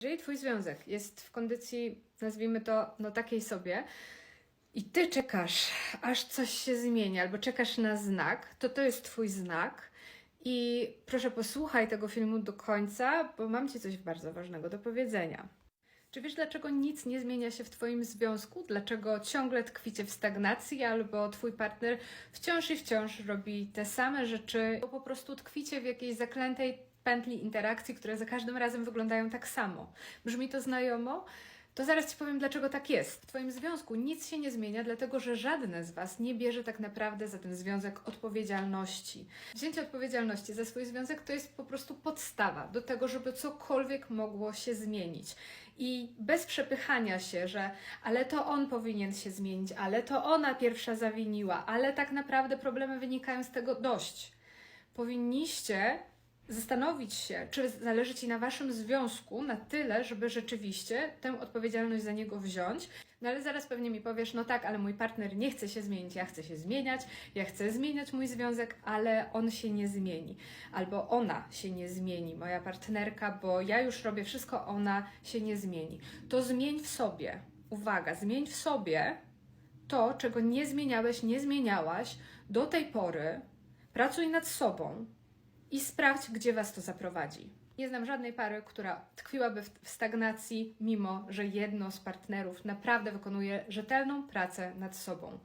Jeżeli twój związek jest w kondycji, nazwijmy to, no takiej sobie, i ty czekasz, aż coś się zmieni, albo czekasz na znak, to to jest twój znak. I proszę posłuchaj tego filmu do końca, bo mam ci coś bardzo ważnego do powiedzenia. Czy wiesz, dlaczego nic nie zmienia się w Twoim związku? Dlaczego ciągle tkwicie w stagnacji, albo Twój partner wciąż i wciąż robi te same rzeczy, bo po prostu tkwicie w jakiejś zaklętej pętli interakcji, które za każdym razem wyglądają tak samo? Brzmi to znajomo? To zaraz Ci powiem, dlaczego tak jest. W Twoim związku nic się nie zmienia, dlatego że żadne z Was nie bierze tak naprawdę za ten związek odpowiedzialności. Wzięcie odpowiedzialności za swój związek to jest po prostu podstawa do tego, żeby cokolwiek mogło się zmienić. I bez przepychania się, że ale to on powinien się zmienić, ale to ona pierwsza zawiniła, ale tak naprawdę problemy wynikają z tego dość. Powinniście zastanowić się, czy zależy Ci na Waszym związku na tyle, żeby rzeczywiście tę odpowiedzialność za niego wziąć. No ale zaraz pewnie mi powiesz, no tak, ale mój partner nie chce się zmienić, ja chcę się zmieniać, ja chcę zmieniać mój związek, ale on się nie zmieni. Albo ona się nie zmieni, moja partnerka, bo ja już robię wszystko, ona się nie zmieni. To zmień w sobie. Uwaga, zmień w sobie to, czego nie zmieniałeś, nie zmieniałaś do tej pory. Pracuj nad sobą, i sprawdź, gdzie Was to zaprowadzi. Nie znam żadnej pary, która tkwiłaby w, stagnacji, mimo że jedno z partnerów naprawdę wykonuje rzetelną pracę nad sobą.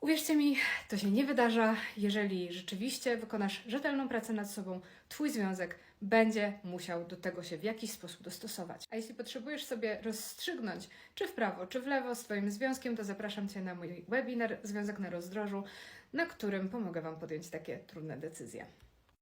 Uwierzcie mi, to się nie wydarza, jeżeli rzeczywiście wykonasz rzetelną pracę nad sobą, Twój związek będzie musiał do tego się w jakiś sposób dostosować. A jeśli potrzebujesz sobie rozstrzygnąć, czy w prawo, czy w lewo z Twoim związkiem, to zapraszam Cię na mój webinar Związek na rozdrożu, na którym pomogę Wam podjąć takie trudne decyzje.